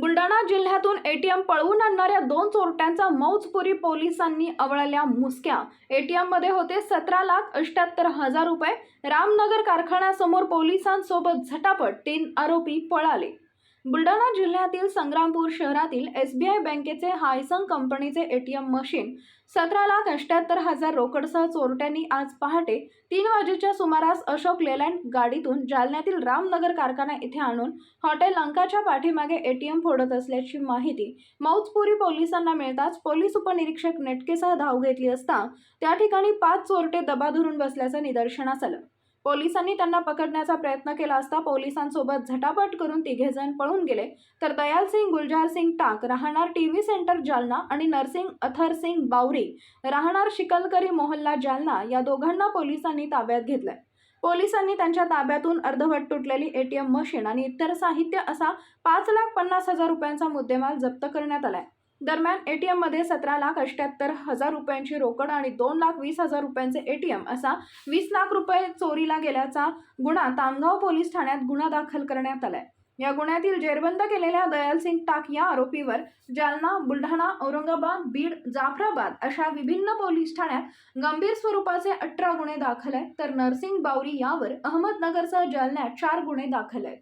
बुलढाणा जिल्ह्यातून एटीएम पळवून आणणाऱ्या दोन चोरट्यांचा मौजपुरी पोलिसांनी आवळल्या मुसक्या. एटीएममध्ये होते सतरा लाख अष्ट्याहत्तर हजार रुपये. रामनगर कारखान्यासमोर पोलिसांसोबत झटापट तीन आरोपी पळाले. बुलढाणा जिल्ह्यातील संग्रामपूर शहरातील एस बी आय बँकेचे हायसंग कंपनीचे एटीएम मशीन सतरा लाख अष्ट्याहत्तर हजार रोकडसह चोरट्यांनी आज पहाटे तीन वाजेच्या सुमारास अशोक लेलँड गाडीतून जालन्यातील रामनगर कारखाना येथे आणून हॉटेल अंकाच्या पाठीमागे एटीएम फोडत असल्याची माहिती मौजपुरी पोलिसांना मिळताच पोलीस उपनिरीक्षक नेटकेसह धाव घेतली असता त्या ठिकाणी पाच चोरटे दबा धरून बसल्याचं निदर्शनास आलं. पोलिसांनी त्यांना पकडण्याचा प्रयत्न केला असता पोलिसांसोबत झटापट करून तिघेजण पळून गेले. तर दयाल सिंग गुलजार सिंग टाक राहणार टीव्ही सेंटर जालना आणि नरसिंग अथर सिंग बावरी राहणार शिकलकरी मोहल्ला जालना या दोघांना पोलिसांनी ताब्यात घेतलंय. पोलिसांनी त्यांच्या ताब्यातून अर्धवट तुटलेली एटीएम मशीन आणि इतर साहित्य असा पाच लाख पन्नास हजार रुपयांचा मुद्देमाल जप्त करण्यात आलाय. दरम्यान एटीएममध्ये सतरा लाख अष्ट्याहत्तर हजार रुपयांची रोकड आणि दोन लाख वीस हजार रुपयांचे एटीएम असा वीस लाख रुपये चोरीला गेल्याचा गुन्हा तामगाव पोलीस ठाण्यात गुन्हा दाखल करण्यात आलाय. या गुन्ह्यातील जेरबंद केलेल्या दयालसिंग टाक या आरोपीवर जालना बुलढाणा औरंगाबाद बीड जाफराबाद अशा विभिन्न पोलीस ठाण्यात गंभीर स्वरूपाचे अठरा गुन्हे दाखल आहेत. तर नरसिंग बावरी यावर अहमदनगरसह जालन्यात चार गुन्हे दाखल आहेत.